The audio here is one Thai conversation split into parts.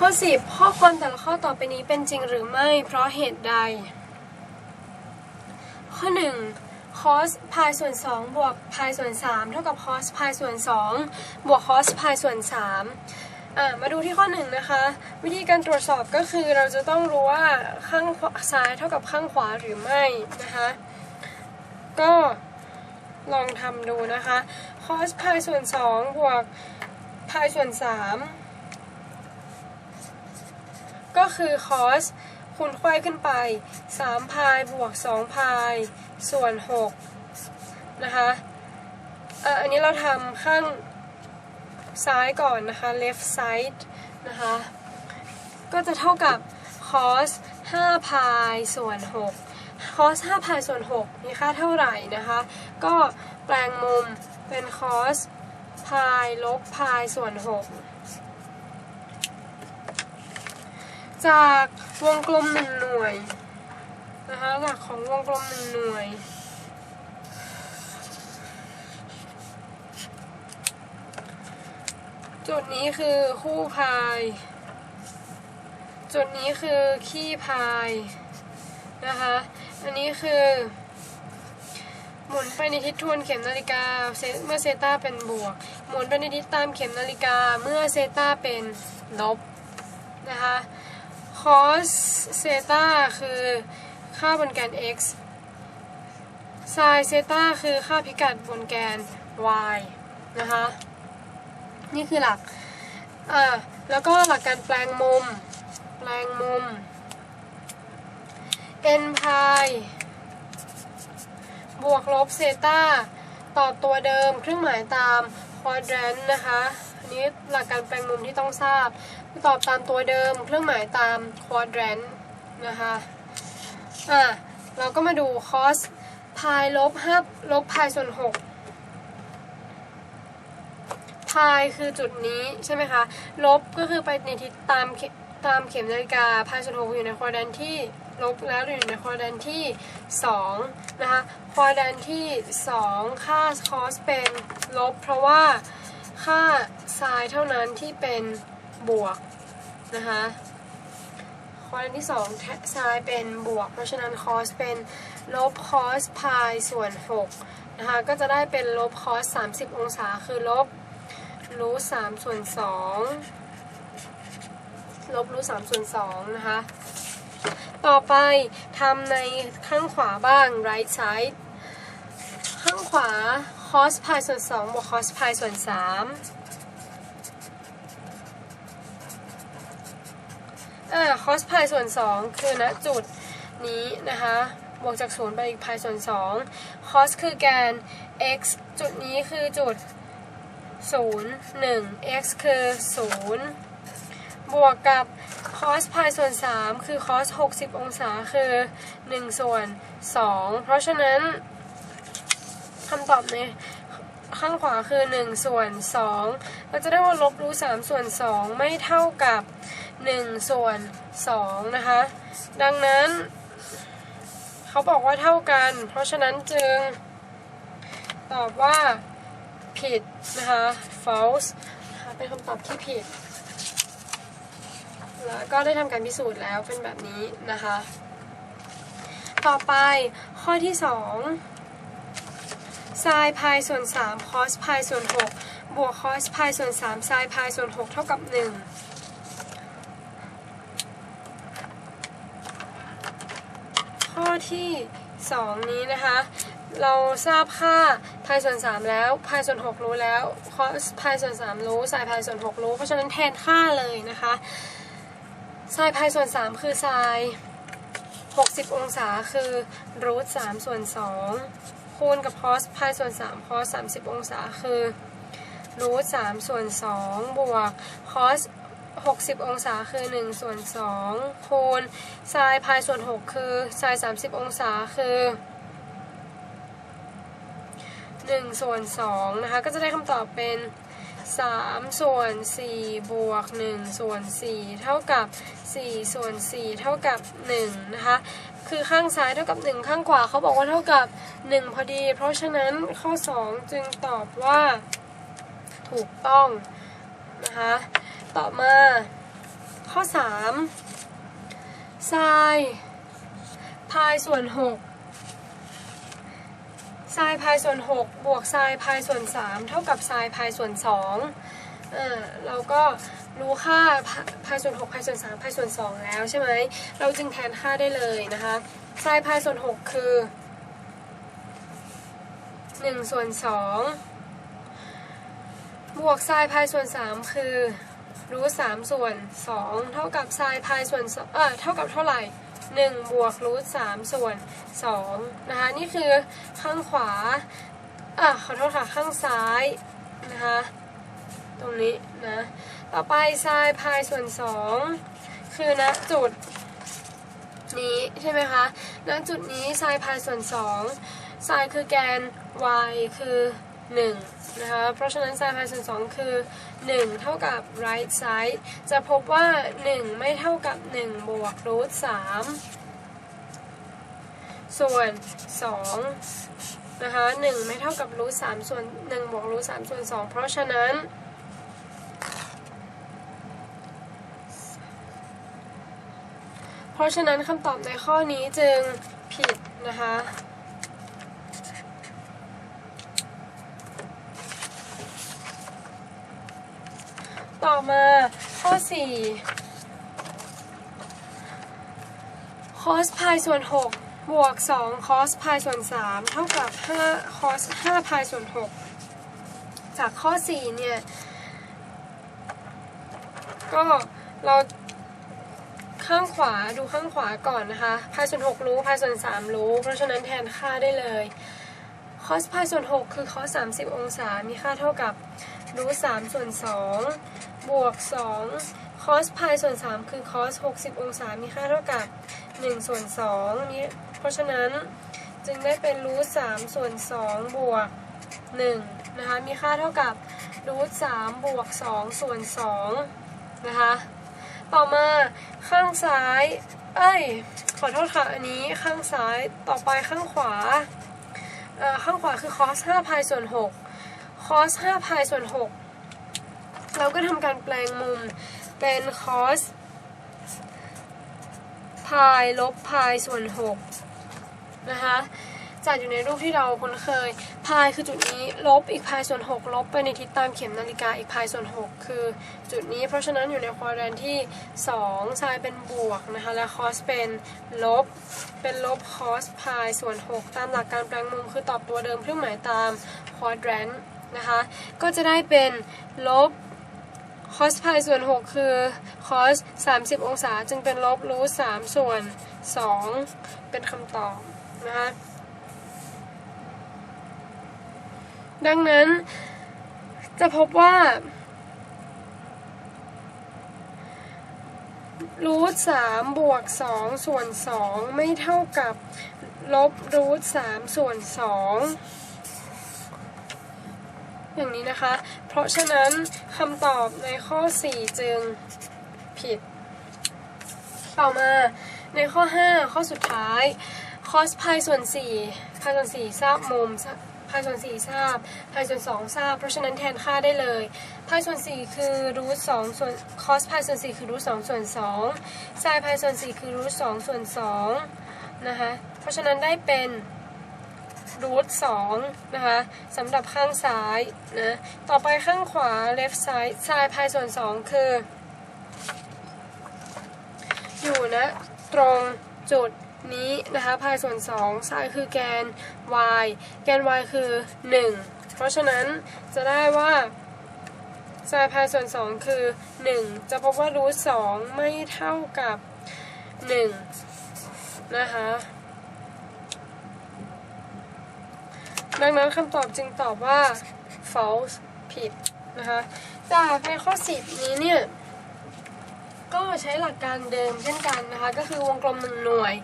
ข้อ 10 ข้อความแต่ละข้อต่อไปนี้เป็นจริงหรือไม่ เพราะเหตุใด ข้อ 1 cos พายส่วน 2 บวกพายส่วน 3 เท่ากับ cos พายส่วน 2 บวก cos พายส่วน 3 มาดูที่ข้อ 1 นะคะ วิธีการตรวจสอบก็คือเราจะต้องรู้ว่าข้างซ้ายเท่ากับข้างขวาหรือไม่นะคะ ก็ลองทำดูนะคะ cos พายส่วน 2 บวกพายส่วน 3 ก็คือ cos คูณไขว้ขึ้นไป3พายบวก2พายส่วน6นะคะอะอันนี้เราทำข้างซ้ายก่อนนะคะ left side นะคะ ก็จะเท่ากับ cos 5พายส่วน 6 cos 5พายส่วน 6 มีค่าเท่าไหร่นะคะ ก็แปลงมุมเป็น cos พายลบพายส่วน 6 จากวงกลมหนึ่งหน่วยนะคะจากของวงกลมหนึ่งหน่วย จุดนี้คือคู่พาย จุดนี้คือขี้พายนะคะ อันนี้คือ หมุนไปในทิศทวนเข็มนาฬิกาเมื่อเซต้าเป็นบวก หมุนไปในทิศตามเข็มนาฬิกาเมื่อเซต้าเป็นลบนะคะ cos เซตาคือค่าบนแกน x sin เซตาคือค่าพิกัดบนแกน y นะคะ นี่คือหลัก อ่า แล้วก็หลักการแปลงมุม แปลงมุม n พายบวกลบเซตาต่อตัวเดิมเครื่องหมายตาม quadrant นะคะ นี้หลักการแปลงมุมที่ต้องทราบตอบตามตัวเดิม เครื่องหมายตาม quadrant นะคะอะเราก็มาดู cos พายลบ5ลบพายส่วน6พายคือจุดนี้ใช่ไหมคะ ลบก็คือไปในทิศตามตามเข็มนาฬิกาพายส่วนหกอยู่ในควอดันที่ลบแล้วอยู่ในควอดันที่2นะคะควอดันที่ 2 ค่า cos เป็นลบเพราะว่า ค่า sin เท่านั้นที่เป็นบวกนะคะควอนที่2แท sin เป็นบวก เพราะฉะนั้น cos เป็นลบ cos พายส่วน6นะคะก็จะได้เป็นลบ cos 30 องศาคือลบรูทสามส่วนสองลบรูทสามส่วนสองนะคะ ต่อไปทำในข้างขวาบ้าง right side ข้างขวา cos พายส่วนสองบวก cos พายส่วนสามอ่า cos พายส่วนสองคือณจุดนี้นะคะ บวกจากศูนย์ไปอีกพายส่วนสอง cos คือแกน x จุดนี้คือจุด 0 1 x คือ 0 บวกกับ cos พายส่วน 3 คือ cos 60 องศาคือ 1 ส่วน 2 เพราะฉะนั้น คำตอบในข้างขวาคือ 1 ส่วน 2 เราจะได้ว่าลบรูท3ส่วน 2 ไม่เท่ากับ 1 ส่วน 2 นะคะ ดังนั้นเขาบอกว่าเท่ากัน เพราะฉะนั้นจึงตอบว่าผิดนะคะ false เป็นคำตอบที่ผิด แล้วก็ได้ทำการพิสูจน์แล้วเป็นแบบนี้นะคะ ต่อไปข้อที่ 2 sin พายส่วน3 cos พายส่วน 6 บวก cos พายส่วน3 sin พายส่วน 6 เท่ากับ 1 ข้อที่ 2 นี้นะคะ เราทราบค่าพายส่วน 3 แล้วพายส่วน 6 รู้แล้วคอสพายส่วน 3 รู้สายพายส่วน 6 รู้ เพราะฉะนั้นแทนค่าเลยนะคะสายพายส่วน 3 คือสาย60 องศาคือรูท3ส่วน 2 คูณกับคอสพายส่วน3คอส30 องศาคือรูท3ส่วน2บวกคอส60 องศาคือ1ส่วน2คูณไซน์พายส่วน 6 คือไซน์30 องศาคือ1ส่วน2นะคะ ก็จะได้คำตอบเป็น3ส่วน4บวก1ส่วน4เท่ากับ4ส่วน4เท่ากับ1นะคะ คือข้างซ้ายเท่ากับ 1 ข้างขวาเขาบอกว่าเท่ากับ 1 พอดี เพราะฉะนั้นข้อ 2 จึงตอบว่าถูกต้องนะคะต่อมาข้อข้อ3 sin พายส่วน6 sin พายส่วน 6 บวก sin พายส่วน 3 เท่ากับ sin พายส่วน2อ่าเราก็ รู้ค่าพายส่วน6พายส่วน3พายส่วน 2 แล้วใช่ไหม เราจึงแทนค่าได้เลยนะคะ sin พายส่วน 6 คือ1ส่วน2บวก sin พายส่วน 3 คือรูทสามส่วนสองเท่ากับไซน์พายส่วนเออเท่ากับเท่าไหร่หนึ่งบวกรูทสามส่วนสองนะคะนี่คือข้างขวาอะขอโทษค่ะข้างซ้ายนะคะตรงนี้นะ ต่อไปไซน์พายส่วนสองคือณจุดนี้ใช่ไหมคะณจุดนี้ไซน์พายส่วนสองไซน์คือแกน y คือ1นะคะ เพราะฉะนั้นไซน์พายส่วน2คือ 1 เท่ากับ right side จะพบว่า 1 ไม่เท่ากับ 1 บวกรูท3ส่วน2นะคะ 1 ไม่เท่ากับรูท3ส่วน 1 บวกรูท3ส่วน 2 เพราะฉะนั้น เพราะฉะนั้นคำตอบในข้อนี้จึงผิดนะคะ ต่อมาข้อ 4 cos พายส่วน 6 บวก 2 cos พายส่วน 3 เท่ากับ 5 cos 5พายส่วน 6 จากข้อ 4 เนี่ย ก็เรา ข้างขวาดูข้างขวาก่อนนะคะพายส่วน6รู้พายส่วน3รู้ เพราะฉะนั้นแทนค่าได้เลย cos พายส่วน6คือ cos 30องศา มีค่าเท่ากับรูท3ส่วน2บวก2 cos พายส่วน3คือ cos 60องศา มีค่าเท่ากับ1ส่วน2นี้เพราะฉะนั้นจึงได้เป็นรูท3ส่วน2บวก1นะคะ มีค่าเท่ากับรูท3บวก2ส่วน2นะคะ ต่อมาข้างซ้าย เอ้ย ขอโทษค่ะ อันนี้ข้างซ้าย ต่อไปข้างขวา ข้างขวาคือ cos 5พายส่วน6 cos 5พายส่วน 6 เราก็ทำการแปลงมุมเป็น cos พายลบพายส่วน6นะคะ จัดอยู่ในรูปที่เราคุ้นเคย พายคือจุดนี้ลบอีกพายส่วน 6 ลบไปในทิศตามเข็มนาฬิกาอีกพายส่วน 6 คือจุดนี้ เพราะฉะนั้นอยู่ในควอดแรนที่2ซ้ายเป็นบวกนะคะและ cos เป็นลบ เป็นลบ cos พายส่วน 6 ตามหลักการแปลงมุมคือตอบตัวเดิมเครื่องหมายตามควอดแรนนะคะก็จะได้เป็นลบ cos พายส่วน 6 คือ cos 30 องศาจึงเป็นลบรูท3ส่วน 2 เป็นคำตอบนะคะ ดังนั้นจะพบว่า รูทสามบวกสองส่วนสองไม่เท่ากับลบรูทสามส่วนสองอย่างนี้นะคะ เพราะฉะนั้นคำตอบในข้อ 4 จึงผิด ต่อมาในข้อ 5 ข้อสุดท้าย cos พายส่วน4พายส่วน4ทราบมุม พายส่วน4ทราบพายส่วน2ทราบ เพราะฉะนั้นแทนค่าได้เลยพายส่วน4คือรูท2ส่วน cos พายส่วน4คือรูท2ส่วน2 sin พายส่วน4คือรูท2ส่วน2นะคะเพราะฉะนั้นได้เป็นรูท2นะคะสำหรับข้างซ้ายนะต่อไปข้างขวา left side sin พายส่วน 2 คือ อยู่นะตรงจุด นี้นะคะพายส่วน2ซ้ายคือแกน y แกน y คือ 1 เพราะฉะนั้นจะได้ว่าไซพายส่วน 2 คือ 1 จะพบว่ารูท2ไม่เท่ากับ 1 นะคะดังนั้นคำตอบจึงตอบว่า false ผิดนะคะจากในข้อ 10 นี้เนี่ย ก็ใช้หลักการเดิมเช่นกันนะคะ ก็คือวงกลมหนึ่งหน่วย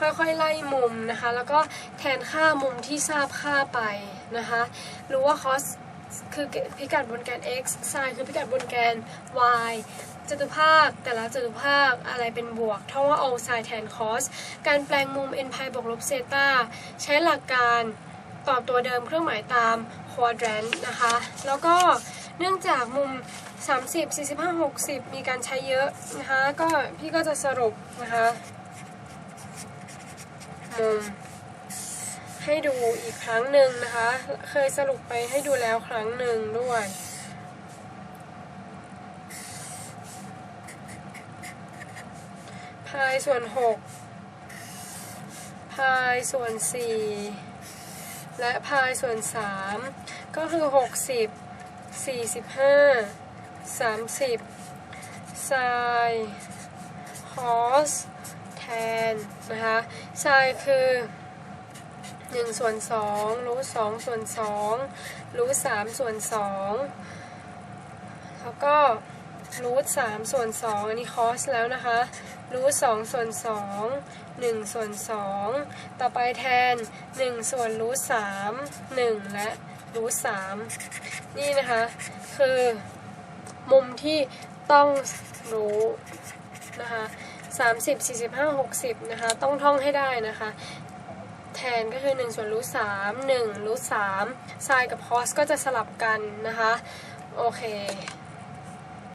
ค่อยๆไล่มุมนะคะ แล้วก็แทนค่ามุมที่ทราบค่าไปนะคะรู้ว่า cos คือพิกัดบนแกน x sin คือพิกัดบนแกน y จตุภาคแต่ละจตุภาคอะไรเป็นบวก เท่าว่า all sin แทน cos การแปลงมุม n พายบวกลบเซตาใช้หลักการตอบตัวเดิมเครื่องหมายตาม quadrant นะคะ แล้วก็ เนื่องจากมุม 30 45 60 มีการใช้เยอะนะคะก็พี่ก็จะสรุปนะคะมุมให้ดูอีกครั้งหนึ่งนะคะ เคยสรุปไปให้ดูแล้วครั้งหนึ่งด้วยพายส่วน 6 พายส่วน 4 และพายส่วน 3 ก็คือ 60 45 30ไซน์คอสแทนนะคะไซน์คือ1ส่วน2รูท2ส่วน2รูท3ส่วน2แล้วก็รูท3ส่วน2อันนี้คอสแล้วนะคะรูท2ส่วน2 1ส่วน2ต่อไปแทน1ส่วนรูท3 1และ รูท3นี่นะคะ คือมุมที่ต้องรู้นะคะสามสิบสี่สิบห้าหกสิบนะคะ ต้องท่องให้ได้นะคะ แทนก็คือ1ส่วนรูท3 1รูท3ไซน์กับคอสก็จะสลับกันนะคะ โอเค